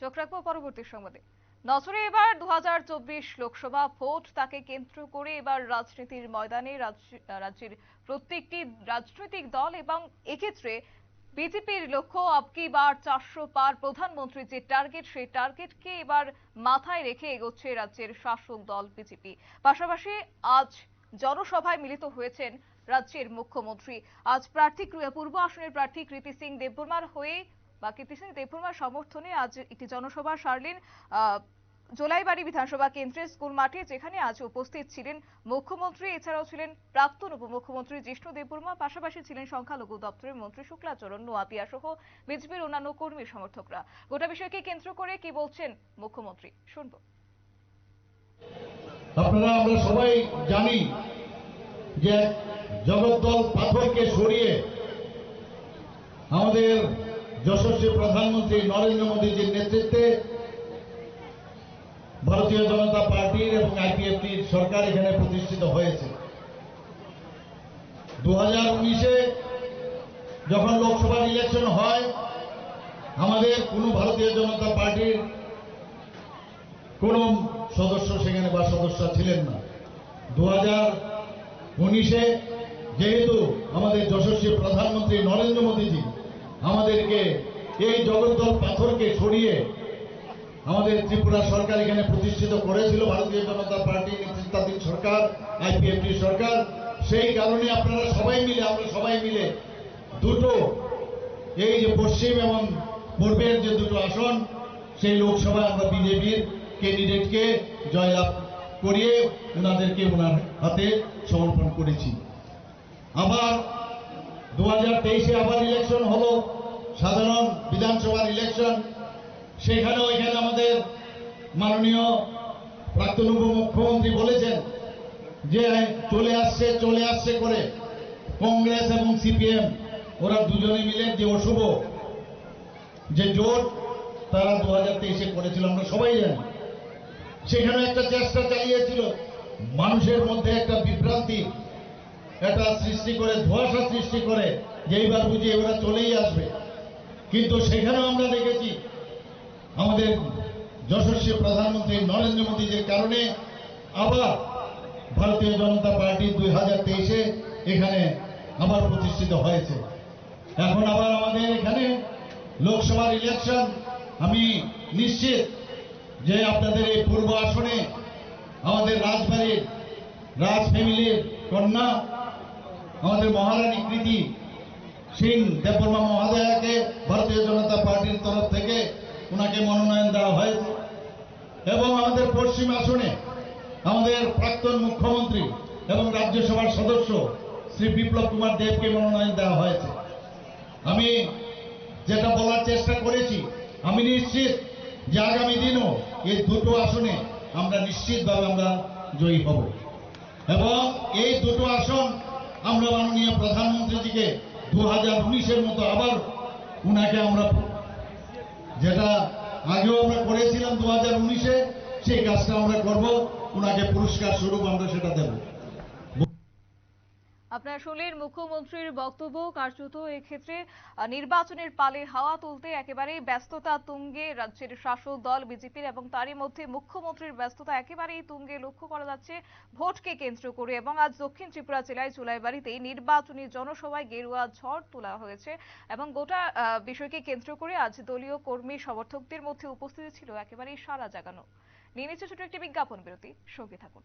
চোখ রাখব পরবর্তী সংবাদে। নজরে এবার দু লোকসভা ভোট। তাকে কেন্দ্র করে এবার রাজনীতির ময়দানে রাজ্যের প্রত্যেকটি রাজনৈতিক দল এবং এক্ষেত্রে বিজেপির লক্ষ্য আপকি বার চারশো পার। প্রধানমন্ত্রীর যে টার্গেট, সেই টার্গেটকে এবার মাথায় রেখে এগোচ্ছে রাজ্যের শাসক দল বিজেপি। পাশাপাশি আজ জনসভায় মিলিত হয়েছেন রাজ্যের মুখ্যমন্ত্রী। আজ প্রার্থী পূর্ব আসনের প্রার্থী কৃতি সিং দেববর্মার হয়ে বা কীর্তি সিং দেববর্মার সমর্থনে আজ একটি জনসভা সারলেন জোলাইবাড়ি বিধানসভা কেন্দ্রের স্কুল মাঠে, যেখানে আজ উপস্থিত ছিলেন মুখ্যমন্ত্রী। এছাড়াও ছিলেন প্রাক্তন উপমুখ্যমন্ত্রী জিষ্ণু দেববর্মা পাশাপাশি ছিলেন সংখ্যালঘু দপ্তরের মন্ত্রী শুক্লাচরণ নোয়াপিয়া সহ বিজেপির অন্যান্য কর্মী সমর্থকরা। গোটা বিষয়কে কেন্দ্র করে কি বলছেন মুখ্যমন্ত্রী? শুনব। আপনারা, আমরা সবাই জানি যে জগদ্দল পাথরকে সরিয়ে আমাদের যশস্বী প্রধানমন্ত্রী নরেন্দ্র মোদীজির নেতৃত্বে ভারতীয় জনতা পার্টির এবং আইপিএফটির সরকার এখানে প্রতিষ্ঠিত হয়েছে। দু হাজার যখন লোকসভার ইলেকশন হয়, আমাদের কোনো ভারতীয় জনতা পার্টির কোন সদস্য সেখানে বা সদস্য ছিলেন না। দু হাজার উনিশে যেহেতু আমাদের যশস্বী প্রধানমন্ত্রী আমাদেরকে এই জগদ্দল পাথরকে সরিয়ে আমাদের ত্রিপুরা সরকার এখানে প্রতিষ্ঠিত করেছিল, ভারতীয় জনতা পার্টি নেতৃত্বাধীন সরকার আইপিএফটি সরকার। সেই কারণে আপনারা সবাই মিলে, আমরা সবাই মিলে দুটো, এই যে পশ্চিম এবং পূর্বের যে দুটো আসন, সেই লোকসভায় আমরা বিজেপির ক্যান্ডিডেটকে জয়লাভ করিয়ে ওনাদেরকে ওনার হাতে সমর্পণ করেছি। আবার দু হাজার তেইশে আবার ইলেকশন হলো, সাধারণ বিধানসভার ইলেকশন সেখানেও ওইখানে আমাদের মাননীয় প্রাক্তন উপমুখ্যমন্ত্রী বলেছেন যে, চলে আসছে চলে আসছে করে কংগ্রেস এবং সিপিএম, ওরা দুজনে মিলে যে অশুভ, যে জোট, তারা দু হাজার তেইশে করেছিল, আমরা সবাই জানি। সেখানে একটা চেষ্টা চালিয়েছিল, মানুষের মধ্যে একটা একটা সৃষ্টি করে, ধোঁয়াশা সৃষ্টি করে যে এইবার বুঝি এবার চলেই আসবে। কিন্তু সেখানেও আমরা দেখেছি, আমাদের যশস্বী প্রধানমন্ত্রী নরেন্দ্র মোদীজির কারণে আবার ভারতীয় জনতা পার্টি দুই হাজার তেইশে এখানে আবার প্রতিষ্ঠিত হয়েছে। এখন আবার আমাদের এখানে লোকসভার ইলেকশন আমি নিশ্চিত যে আপনাদের এই পূর্ব আসনে আমাদের রাজবাড়ির, রাজ ফ্যামিলির কন্যা আমাদের মহারানী কৃতি সিং দেববর্মা মহোদয়াকে ভারতীয় জনতা পার্টির তরফ থেকে ওনাকে মনোনয়ন দেওয়া হয়েছে। এবং আমাদের পশ্চিম আসনে আমাদের প্রাক্তন মুখ্যমন্ত্রী এবং রাজ্যসভার সদস্য শ্রী বিপ্লব কুমার দেবকে মনোনয়ন দেওয়া হয়েছে। আমি যেটা বলার চেষ্টা করেছি, আমি নিশ্চিত যে আগামী দিনও এই দুটো আসনে আমরা নিশ্চিতভাবে আমরা জয়ী হব। এবং এই দুটো আমরা মাননীয় প্রধানমন্ত্রীজিকে দু হাজার উনিশের মতো আবার উনাকে আমরা যেটা আগেও আমরা করেছিলাম দু হাজার উনিশে, সেই কাজটা আমরা করব ওনাকে পুরস্কার স্বরূপ আমরা সেটা দেব। আপনারা শুনলেন মুখ্যমন্ত্রীর বক্তব্য, কার্যত এক্ষেত্রে নির্বাচনের পালে হাওয়া তুলতে একেবারেই ব্যস্ততা তুঙ্গে রাজ্যের শাসক দল বিজেপির এবং তারই মধ্যে মুখ্যমন্ত্রীর ব্যস্ততা একেবারেই তুঙ্গে লক্ষ্য করা যাচ্ছে ভোটকে কেন্দ্র করে এবং আজ দক্ষিণ ত্রিপুরা জেলায় চুলাইবাড়িতে নির্বাচনী জনসভায় গেরুয়া ঝড় তোলা হয়েছে এবং গোটা বিষয়কে কেন্দ্র করে আজ দলীয় কর্মী সমর্থকদের মধ্যে উপস্থিতি ছিল একেবারেই সারা জাগানো। নিয়ে নিচ্ছে ছোট একটি বিজ্ঞাপন বিরতি, সঙ্গে থাকুন।